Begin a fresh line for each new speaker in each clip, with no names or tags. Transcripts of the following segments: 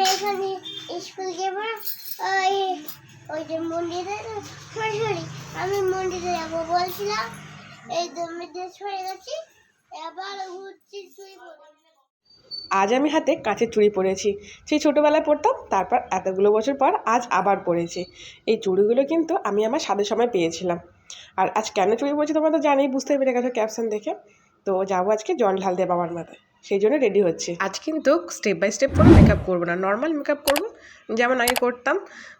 আমি এখানে স্কুল যাব। ওই ওই যে মন্দিরে, সরি আমি মন্দিরে যাব বলছিলাম। এই দমে ড্রেস গেছি। এবার ঘুরছি শুয়ে
আজ আমি হাতে কাঁচের চুড়ি পরেছি। সেই ছোটোবেলায় পরতাম তারপর এতগুলো বছর পর আজ আবার পরেছি। এই চুড়িগুলো কিন্তু আমি আমার স্বাদের সময় পেয়েছিলাম। আর আজ কেন চুড়ি পরেছি তোমরা তো জানি বুঝতে পেরে গেছো ক্যাপশন দেখে। তো যাব আজকে জল ঢাল দিয়ে বাবার মাথায় সেই জন্য রেডি হচ্ছে। আজ কিন্তু স্টেপ বাই স্টেপ কোনো মেকআপ করব না। নর্মাল মেকআপ করব। যেমন আগে করতাম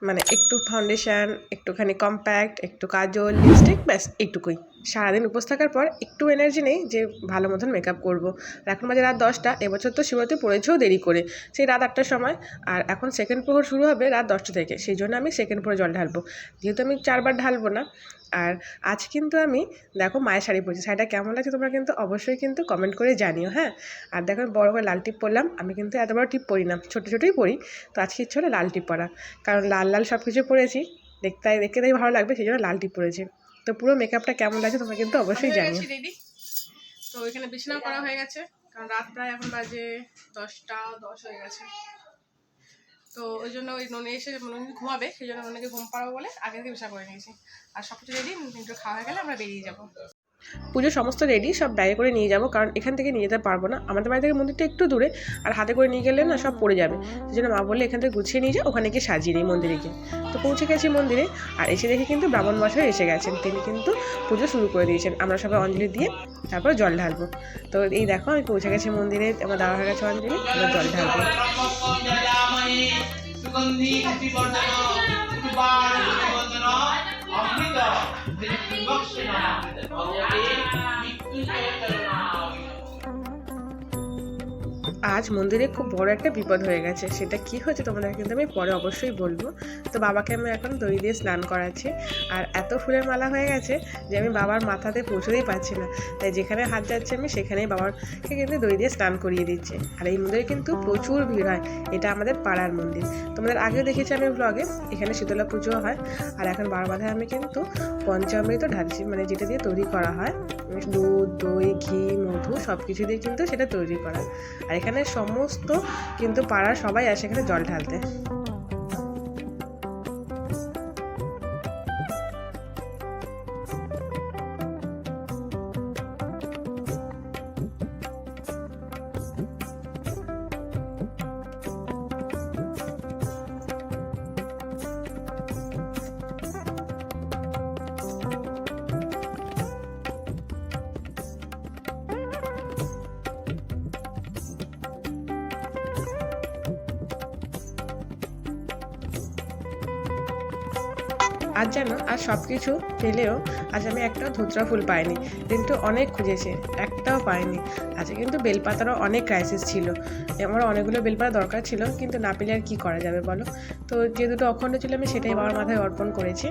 মানে একটু ফাউন্ডেশান একটুখানি কম্প্যাক্ট একটু কাজল লিপস্টিক ব্যাস, এইটুকুই। সারাদিন উপোস থাকার পর একটু এনার্জি নেই যে ভালো মতন মেকআপ করব। আর এখন বাজে রাত দশটা, এবছর তো শিবরাত্রি পড়েছেও দেরি করে। সেই রাত আটটার সময়। আর এখন সেকেন্ড প্রহর শুরু হবে রাত দশটা থেকে। সেই জন্য আমি সেকেন্ড প্রহরে জল ঢালবো। যেহেতু আমি চারবার ঢালবো না। আর আজ কিন্তু আমি, দেখো মায়ের শাড়ি পরছি। শাড়িটা কেমন লাগছে তোমরা কিন্তু অবশ্যই কিন্তু কমেন্ট করে জানিও হ্যাঁ? আর দেখো আমি বড় করে লাল টিপ পরলাম। আমি কিন্তু এত বড় টিপ পরি না। ছোটো ছোটোই পরি। তো আজকে ইচ্ছে হলো লাল টিপ পরা। কারণ লাল লাল সব কিছু পরেছি। দেখতে দেখতে তাই ভালো লাগবে, সেই জন্য লাল টিপ পরেছি। তো পুরো মেকআপটা কেমন লাগছে তোমরা কিন্তু অবশ্যই জানিও।
রেডি তো এখানে বিছানাও করা হয়ে গেছে কারণ রাত প্রায় এখন বাজে দশটা দশ হয়ে গেছে। তো ওই জন্য ওই ননি এসে ননি ঘুমাবে সেই জন্য ননিকে ঘুম পাড়াবো বলে আগে থেকে বিছানা করে নিয়েছি। আর সব কিছু রেডি একটু খাওয়া হয়ে গেলে আমরা বেরিয়ে যাব।
পুজো সমস্ত রেডি সব ব্যাগে করে নিয়ে যাব কারণ এখান থেকে নিয়ে যেতে পারব না আমাদের বাড়ি থেকে মন্দিরটা একটু দূরে আর হাতে করে নিয়ে গেলে না সব পড়ে যাবে সেই জন্য মা বললে এখান থেকে গুছিয়ে নিয়ে যা ওখানে গিয়ে সাজিয়ে নিই মন্দিরে গিয়ে তো পৌঁছে গেছি মন্দিরে আর এসে দেখে কিন্তু ব্রাহ্মণ মশাই এসে গেছেন তিনি কিন্তু পুজো শুরু করে দিয়েছেন আমরা সবাই অঞ্জলি দিয়ে তারপর জল ঢালবো তো এই দেখো আমি পৌঁছে গেছি মন্দিরে আমার দেওয়া হয়ে গেছে অঞ্জলি আমরা জল ঢালবো
ก็ชนะของวันนี้มิกซ์เจอร์
আজ মন্দিরে খুব বড় একটা বিপদ হয়ে গেছে। সেটা কি হয়েছে তোমাদের কিন্তু আমি পরে অবশ্যই বলব। তো বাবাকে আমি এখন দই দিয়ে স্নান করাচ্ছি। আর এত ফুলের মালা হয়ে গেছে যে আমি বাবার মাথাতে পৌঁছতেই পারছি না। তাই যেখানে হাত যাচ্ছে আমি সেখানেই বাবাকে কিন্তু দই দিয়ে স্নান করিয়ে দিচ্ছি। আর এই মন্দিরে কিন্তু প্রচুর ভিড় হয়। এটা আমাদের পাড়ার মন্দির। তোমাদের আগেও দেখেছি আমি ব্লগে এখানে শীতলা পুজো হয়। আর এখন বাবার মাথায় আমি কিন্তু পঞ্চামৃত ঢালছি। মানে যেটা দিয়ে তৈরি করা হয়। দুধ, দই, ঘি, মধু সব কিছু দিয়ে কিন্তু সেটা তৈরি করা। আর এখানে সমস্ত কিন্তু পাড়ার সবাই আসে এখানে জল ঢালতে। আজ যেন আর সব কিছু পেলেও আজ আমি একটা ধুতরা ফুল পাইনি। কিন্তু অনেক খুঁজেছে, একটাও পাইনি। আজকে কিন্তু বেলপাতারও অনেক ক্রাইসিস ছিল। আমার অনেকগুলো বেলপাতা দরকার ছিল, কিন্তু না পেলে আর কী করা যাবে বলো? তো যে দুটো অখণ্ড ছিল আমি সেটাই বাবার মাথায় অর্পণ করেছি।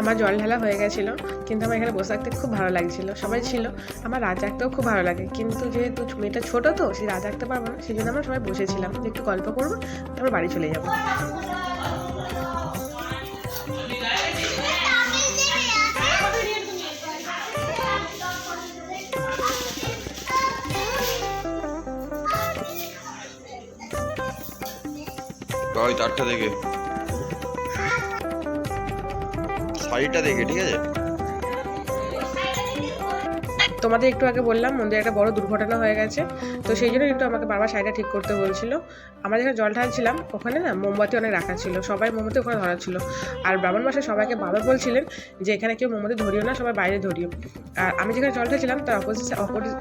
আমার জল ঢালা হয়ে গেছিল, কিন্তু আমার এখানে বসে থাকতে খুব ভালো লাগছিল। সবাই ছিল, আমার রাজ আঁকতেও খুব ভালো লাগে। কিন্তু যেহেতু মেয়েটা ছোটো তো, সেই রাজ আঁকতে পারব না, সেই জন্য আমরা সবাই বসেছিলাম। একটু গল্প করব, তারপর বাড়ি চলে যাব।
ওই তারটা দেখে। শাড়িটা দেখে ঠিক আছে
তোমাদের একটু আগে বললাম, মন্দিরে একটা বড় দুর্ঘটনা হয়ে গেছে। তো সেই জন্য একটু আমাকে বারবার শাড়িটা ঠিক করতে বলছিল। আমরা যেখানে জল ঢালছিলাম, ওখানে না মোমবাতি অনেক রাখা ছিল। সবাই মোমবাতি ওখানে ধরা ছিল। আর ব্রাহ্মণ মাসে সবাইকে বাবা বলছিলেন যে, এখানে কেউ মোমবাতি ধরিও না, সবাই বাইরে ধরিও। আর আমি যেখানে জল ঢালছিলাম, তার অপোজিটে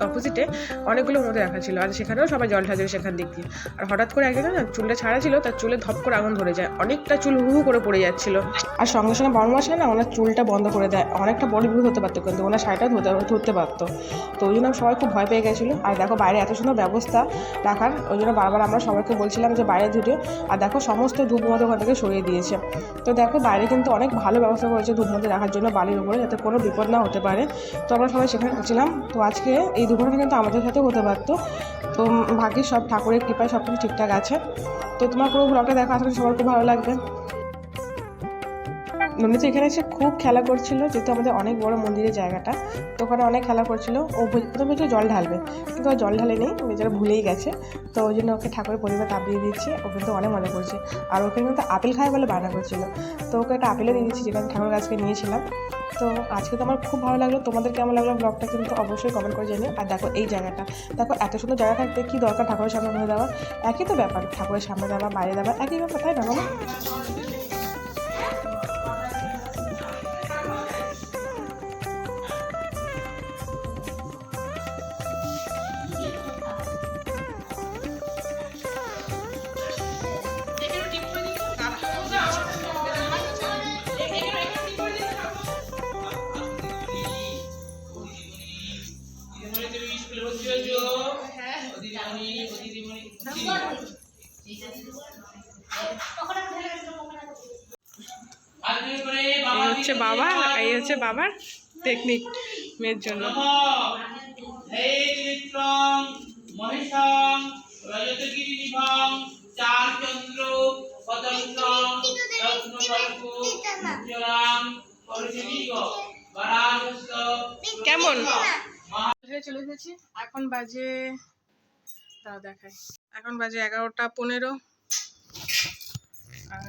অপোজিটে অনেকগুলো মোমবাতি রাখা ছিল। আর সেখানেও সবাই জল ঢালছিল সেখান দিক দিয়ে। আর হঠাৎ করে একজন না চুলটা ছাড়া ছিল, তার চুলে ধপ করে আগুন ধরে যায়। অনেকটা চুল হু করে পড়ে যাচ্ছিল। আর সঙ্গে সঙ্গে বারো মাসে না ওনার চুলটা বন্ধ করে দেয়। অনেকটা বড় বিপদ হতে পারতো কিন্তু ওনার শাড়িটা ধরতে পারতো। তো ওই জন্য সবাই খুব ভয় পেয়ে গেছিল। আর দেখো বাইরে এত সুন্দর ব্যবস্থা রাখার, ওই জন্য বারবার আমরা সবাইকে বলছিলাম যে বাইরে ধুটে আর দেখো সমস্ত ধূপমতো ওখান থেকে সরিয়ে দিয়েছে। তো দেখো বাইরে কিন্তু অনেক ভালো ব্যবস্থা করেছে ধূপমতো রাখার জন্য বালির উপরে, যাতে কোনো বিপদ না হতে পারে। তো আমরা সবাই সেখানে ছিলাম তো আজকে এই দুর্ঘটনা কিন্তু আমাদের সাথেও হতে পারতো। তো ভাগ্যের সব ঠাকুরের কৃপায় সব কিছু ঠিকঠাক আছে। তো তোমার পুরো ব্লগটা দেখো আসলে সবার খুব ভালো লাগবে। নন্দিত এখানে এসে খুব খেলা করছিল, যেহেতু আমাদের অনেক বড় মন্দিরের জায়গাটা, তো ওখানে অনেক খেলা করছিল। ও প্রথমে ভেবেছিল জল ঢালবে, কিন্তু জল ঢালে নেই বেচারা ভুলেই গেছে। তো ওই জন্য ওকে ঠাকুরের পরিবার তাপিয়ে দিচ্ছি, ও কিন্তু অনেক মজা করছে। আর ওকে কিন্তু আপেল খায় বলে বায়না করছিল। তো ওকে একটা আপেলও দিয়ে দিচ্ছি, যেটা আমি ঠাকুরের কাছকে নিয়েছিলাম। তো আজকে তো আমার খুব ভালো লাগল, তোমাদের কেমন লাগল ব্লগটা কিন্তু অবশ্যই কমেন্ট করে জানিও। আর দেখো এই জায়গাটা, দেখো এত সুন্দর জায়গা থাকতে কী দরকার ঠাকুরের সামনে ধরে দেওয়া? একই তো ব্যাপার, ঠাকুরের সামনে দেওয়া, বাইরে দেওয়া, একই ব্যাপার, তাই না
এই হচ্ছে বাবা এই হচ্ছে বাবার টেকনিক মেয়ের জন্য। কেমন? চলে এসেছি। এখন বাজে তাও দেখাই। এখন বাজে এগারোটা পনেরো। আর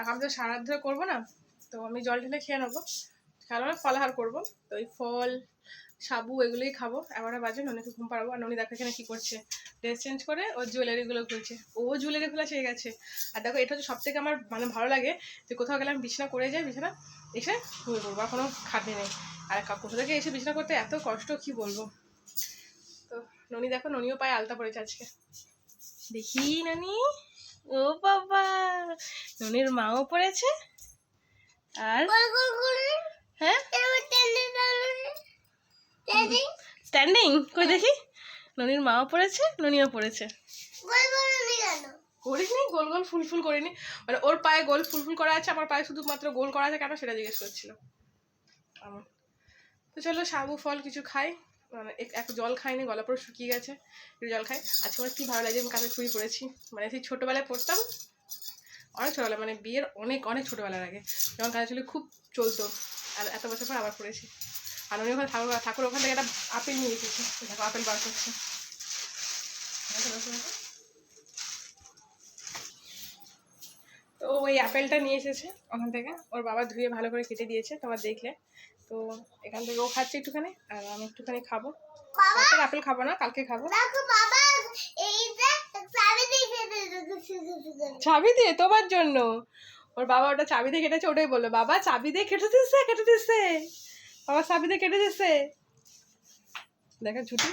এখন তো সারাত ধরে করব না, তো আমি জল ঢেলে খেয়ে নেব। না ফলাহার করব। তো ওই ফল, সাবু এগুলোই খাব। এগারোটা বাজে, ননিকে ঘুম পাড়াবো। আর ননি দেখো এখানে কী করছে। ড্রেস চেঞ্জ করে ও জুয়েলারিগুলো খুলছে। ও জুয়েলারি খোলা শিখে গেছে। আর দেখো, এটা হচ্ছে সব থেকে আমার মানে ভালো লাগে যে কোথাও গেলে আমি বিছানা করে যাই, বিছানা এসে ঘুমিয়ে পড়ব। আর কোনো খাটনি নেই। আর কোথা থেকে এসে বিছানা করতে এত কষ্ট, কি বলব? তো ননি দেখো, ননিও পায়ে আলতা পড়েছে আজকে। দেখি, ননি। ও বাবা! ননির মাও পড়েছে? আর? হ্যাঁ? স্ট্যান্ডিং কই দেখি? ননির মাও পড়েছে, ননিও পড়েছে। করিনি গোল গোল ফুল ফুল করিনি। মানে ওর পায়ে গোল ফুল ফুল করা আছে, আমার পায়ে শুধুমাত্র গোল করা আছে, কেন সেটা জিজ্ঞেস করছিল। আমার। তো চলো সাবু ফল কিছু খাই। মানে এক- জল খাইনি গলা পুরো শুকিয়ে গেছে, একটু জল খাই। আজকে আমার কি ভালো লাগে আমি কাছে চুরি পড়েছি মানে সেই ছোটোবেলায় পড়তাম অনেক ছোটোবেলা মানে বিয়ের অনেক অনেক ছোটোবেলার আগে। যখন কাছে চুলি খুব চলতো, আর এত বছর পর আবার পড়েছি আর উনি ওখানে ঠাকুর ঠাকুর ওখান থেকে একটা আপেল নিয়ে এসেছি, দেখো আপেল বার করছে। তো ওই আপেলটা নিয়ে এসেছে ওখান থেকে। ওর বাবা ধুয়ে ভালো করে কেটে দিয়েছে, তোমার দেখলে। তো এখান থেকে ও খাচ্ছে একটুখানি আর আমি একটুখানি খাব।
বাবা!
কালকে আপেল খাব না কালকে খাব।
দেখো বাবা এই যে চাবি দিয়ে
চাবি দিয়ে? তোমার জন্য? ওর বাবা ওটা চাবি দিয়ে কেটেছে ওটাই বলল বাবা চাবি দিয়ে কেটে দিচ্ছে কেটে দিচ্ছে বাবা চাবি দিয়ে কেটে দিচ্ছে দেখা ছুটি